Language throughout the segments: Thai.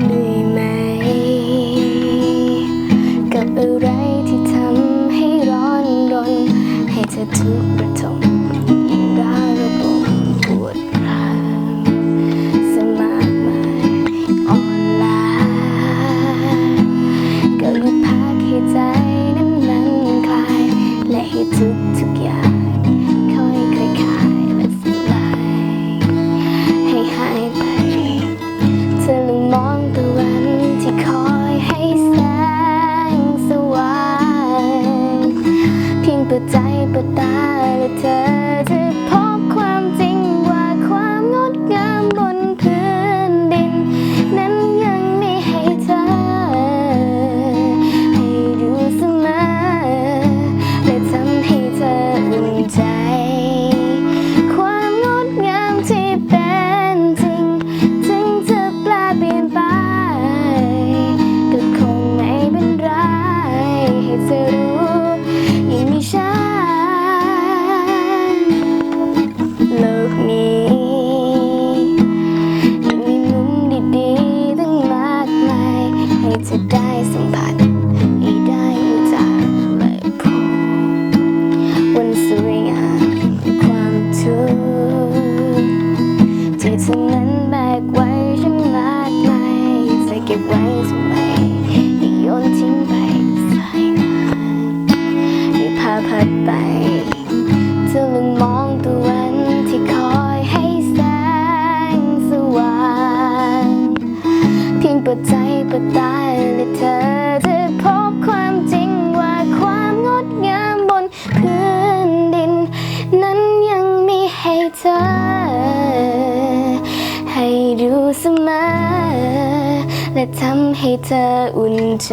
ด้วยไหม กับอะไรที่ทำให้ร้อนรน ให้เธอทุกข์ ตาและเธอ ให้เธอได้สัมผัสให้ได้รู้จักและพบวันสวยงามความทุกข์ที่เธอนั้นแบกไว้ฉันมากมายจะเก็บไว้ทำไมให้โยนทิ้งไปสายน้ำให้พาพัดไป ก็ใจก็ตายเลยเธอเธอพบความจริงว่าความงดงามบนพื้นดิน นั้นยังมีให้เธอ ให้ดูเสมอและทำให้เธออุ่นใจ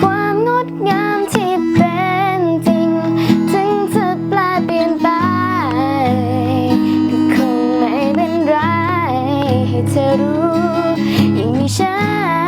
ความงดงามที่เป็นจริง ถึงจะแปลเปลี่ยนไปก็คงไม่เป็นไรให้เธอรู้ shine.